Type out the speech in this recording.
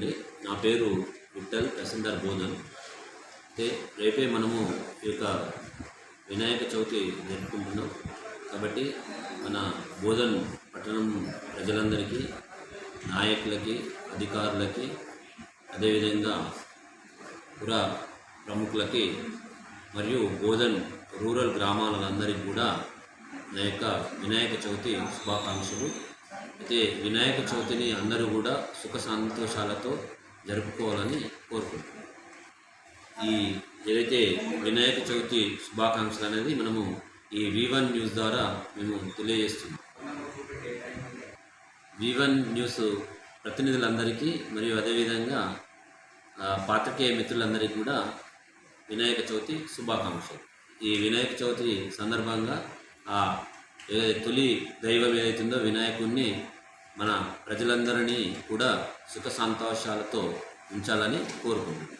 అండి. నా పేరు విఠల్ తహసీల్దార్ బోధన్. అయితే రేపే మనము ఈ యొక్క వినాయక చవితి జరుపుకుంటున్నాం. కాబట్టి మన బోధన్ పట్టణం ప్రజలందరికీ నాయకులకి అధికారులకి అదేవిధంగా పుర ప్రముఖులకి మరియు బోధన్ రూరల్ గ్రామాలందరికీ కూడా నా యొక్క వినాయక చవితి శుభాకాంక్షలు. అయితే వినాయక చవితిని అందరూ కూడా సుఖ సంతోషాలతో జరుపుకోవాలని కోరుకుంటున్నాం. ఈ ఏదైతే వినాయక చవితి శుభాకాంక్షలు అనేది మనము ఈ వి వన్ న్యూస్ ద్వారా మేము తెలియజేస్తున్నాం. వి వన్ న్యూస్ ప్రతినిధులందరికీ మరియు అదేవిధంగా పాత్రికేయ మిత్రులందరికీ కూడా వినాయక చవితి శుభాకాంక్షలు. ఈ వినాయక చవితి సందర్భంగా ఆ తొలి దైవం ఏదైతుందో వినాయకుడిని మన ప్రజలందరినీ కూడా సుఖ సంతోషాలతో ఉంచాలని కోరుకుంటున్నాను